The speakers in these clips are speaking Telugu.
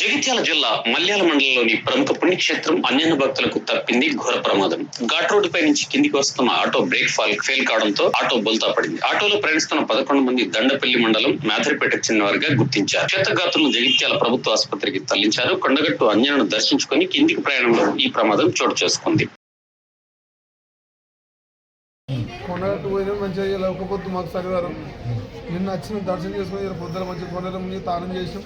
జగిత్యాల జిల్లా మల్యాల మండలంలోని ప్రముఖ పుణ్యక్షేత్రం అన్యన్న భక్తులకు తప్పింది ఘోర ప్రమాదం. ఘాట్ రోడ్డుపై నుంచి కిందికి వస్తున్న ఆటో బ్రేక్ ఫాల్ ఫెయిల్ కావడంతో ఆటో బోల్తా పడింది. ఆటోలో ప్రయాణిస్తున్న పదకొండు మంది దండపల్లి మండలం మేదరిపేటకు చెందిన వారిగా గుర్తించారు. క్షతగాతులను జగిత్యాల ప్రభుత్వ ఆసుపత్రికి తరలించారు. కొండగట్టు అన్యను దర్శించుకొని కిందికి ప్రయాణంలో ఈ ప్రమాదం చోటు చేసుకుంది. కొండగట్టు పోయినా మంచిగా ఇలా ఒక పొద్దు మాకు శనివారం నిన్న వచ్చిన దర్శనం చేసుకుని పొద్దున మంచిగా కొండల తానం తాళం చేసాం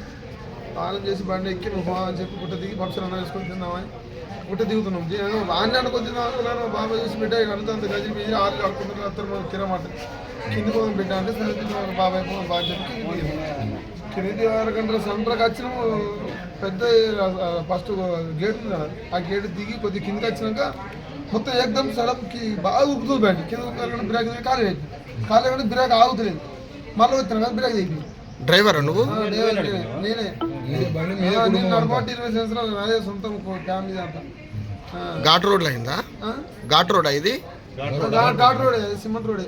తాళం చేసి బండి ఎక్కి నువ్వు అని చెప్పి పుట్ట దిగి పక్షులు అన్న వేసుకొని తిందామని పుట్ట దిగుతున్నాం. నేను వాడిని అనుకొని తిన్నాను బాబా చూసి బిడ్డ అంత గజి మీద ఆరు కడుకుంటున్నారు అత్తరు తినమాట. కింది పోదాం బిడ్డ అంటే సరే తిన్నాను బాబాయ్ పోదాం బాగా చెప్పి కిందికి దిగాం. కిందికి అరగంట సంతరకు వచ్చినాము పెద్ద ఫస్ట్ గేట్ ఉంది కదా ఆ గేట్ దిగి కొద్దిగా కిందికి వచ్చినాక మొత్తం ఏకదం సడన్కి బాగా ఉరుకుతుంది బండి. కింద ఉరుకుతుంది బ్రేక్ పెట్టి కాలు పెట్టి బ్రేక్ ఆగుతలేదు. మళ్ళీ వచ్చిన కదా బ్రేక్ తెగింది డ్రైవర్ నువ్వు? నేనే. ఇరవై సంవత్సరాలు సొంతం ఫ్యామిలీ. ఘాట్ రోడ్ అయిందా? ఘాట్ రోడ్ ఇది? ఘాట్ రోడే సిమెంట్ రోడే.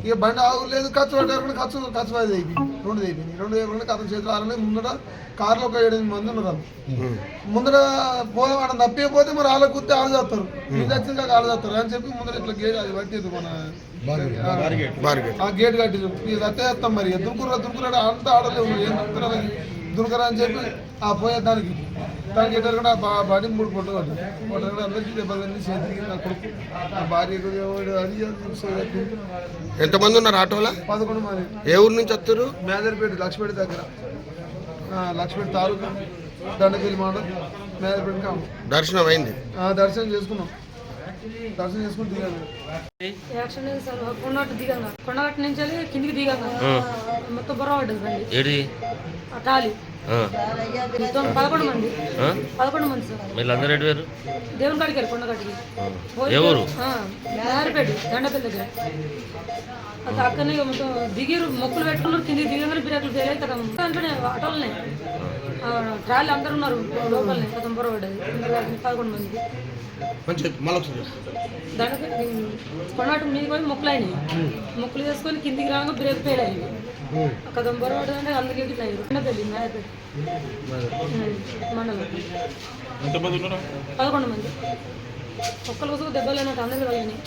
ఇక బండి ఆగులేదు ఖర్చు పట్టారు ఖర్చు ఖర్చు అది అయిపోయింది రెండు అయిపోయింది రెండు అయిపోయింది కథ చేతులు ఆరని ముందర కార్లో ఒక ఏడు ఎనిమిది మంది ఉన్నారు. ముందర పోతే మనం తప్పిపోతే మరి వాళ్ళ కుత్తే ఆలు చేస్తారు. ఇది వచ్చింది ఆలు చేస్తారు. అని చెప్పి ముందర ఇట్లా గేట్ అది పట్టేది మన ఆ, గేట్ కట్టి ఇది అత్తే చేస్తాం మరి. దుర్కురా దుర్కురా అంత ఆడలేవు ఏం దుర్కురా దుర్కరా అని చెప్పి ఆ పోయే దానికి దానికి ఎట్లా కూడా బా- బాడీ మూడు పొట్టు కొట్టు. పొట్టు కూడా అందరికీ దెబ్బలు అన్ని చేతికి నా కొడుకు నా ఎవడు అది. ఎంతమంది ఉన్నారు ఆటోలో? పదకొండు మంది. ఏ ఊరు నుంచి వస్తారు మేదర్పేట లక్ష్మీపేట దగ్గర. లక్ష్మీపేట తాలూకా దండపల్లి మండలం మేదర్పేట కాము దర్శనం అయింది. ఆ, దర్శనం చేసుకున్నాం. దర్శనం చేసుకుని సార్ కొండగట్టు దిగంగా కొండగట్టు నుంచి వెళ్ళి కిందికి దిగంగా మొత్తం పడ్డది బండి. టాలీ. పదకొండు మంది. పదకొండు మంది సార్. వీళ్ళందరూ ఎటు వేరు దేవుని కాడికి వెళ్ళి కొండగట్టుకి? ఆ, నారిపేట దండపల్లి దగ్గర. అది అక్కడనే మొత్తం దిగిరు మొక్కులు పెట్టుకున్నారు కిందికి దిగంగానే బ్రేకులు ఫెయిల్ అయితే కదా. అంటేనే ఆటోలనే. ట్రాలీ అందరు ఉన్నారు లోపలనే మొత్తం బొర్ర పడ్డది. పదకొండు మంది. మంచి మళ్ళీ దానికి కొన్నాటు మీద పోయి మొక్కలు అయినాయి. మొక్కలు చేసుకొని కిందికి రాగా బ్రేక్ ఫెయిల్ అయింది బొరవాడు అంటే అందరికీ ఇట్లా మేదపల్లి మండలం. పదకొండు మంది. ఒక్కరు కోసం దెబ్బలు అయినట్టు అందరికీ వెళ్ళినాయి